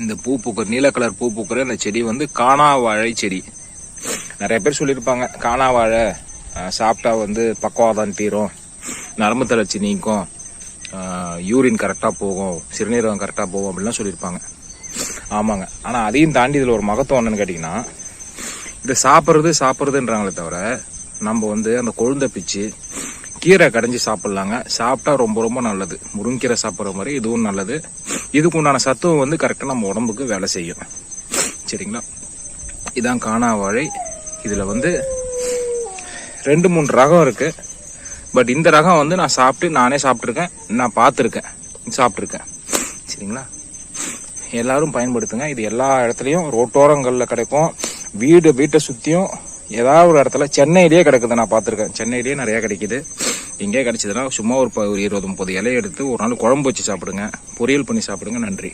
இந்த பூ பூக்கிற நீல கலர் பூ பூக்கிற இந்த செடி வந்து காணா வாழை செடி. நிறைய பேர் சொல்லியிருப்பாங்க காணா வாழை சாப்பிட்டா வந்து பக்குவாதான் தீரும் நரம்பு தளர்ச்சி நீக்கும் யூரின் கரெக்டாக போகும் சிறுநீரகம் கரெக்டாக போகும் அப்படிலாம் சொல்லியிருப்பாங்க. ஆமாங்க. ஆனால் அதையும் தாண்டி இதில் ஒரு மகத்துவம் என்னன்னு கேட்டிங்கன்னா இதை சாப்பிட்றது சாப்பிட்றதுன்றாங்களே தவிர நம்ம வந்து அந்த கொழுந்த பிச்சு கீரை கடைஞ்சி சாப்பிட்லாங்க. சாப்பிட்டா ரொம்ப ரொம்ப நல்லது. முருங்கீரை சாப்பிட்ற மாதிரி இதுவும் நல்லது. இதுக்கு உண்டான சத்துவம் வந்து கரெக்டாக நம்ம உடம்புக்கு வேலை செய்யும். சரிங்களா? இதான் காணா வாழை. இதில் வந்து ரெண்டு மூணு ரகம் இருக்குது பட் இந்த ரகம் வந்து நான் சாப்பிட்டு நானே சாப்பிட்ருக்கேன் நான் பார்த்துருக்கேன். சாப்பிட்ருக்கேன் சரிங்களா? எல்லாரும் பயன்படுத்துங்க. இது எல்லா இடத்துலையும் ரோட்டோரங்களில் கிடைக்கும். வீடு வீட்டை சுற்றியும் ஏதாவது ஒரு இடத்துல சென்னையிலேயே கிடைக்குது. நான் பார்த்துருக்கேன். சென்னையிலேயே நிறையா கிடைக்குது. எங்கேயே கிடச்சிதுன்னா சும்மா ஒரு ஒரு இருபது முப்பது இலையை எடுத்து ஒரு நாள் குழம்பு வச்சு சாப்பிடுங்க. பொரியல் பண்ணி சாப்பிடுங்க. நன்றி.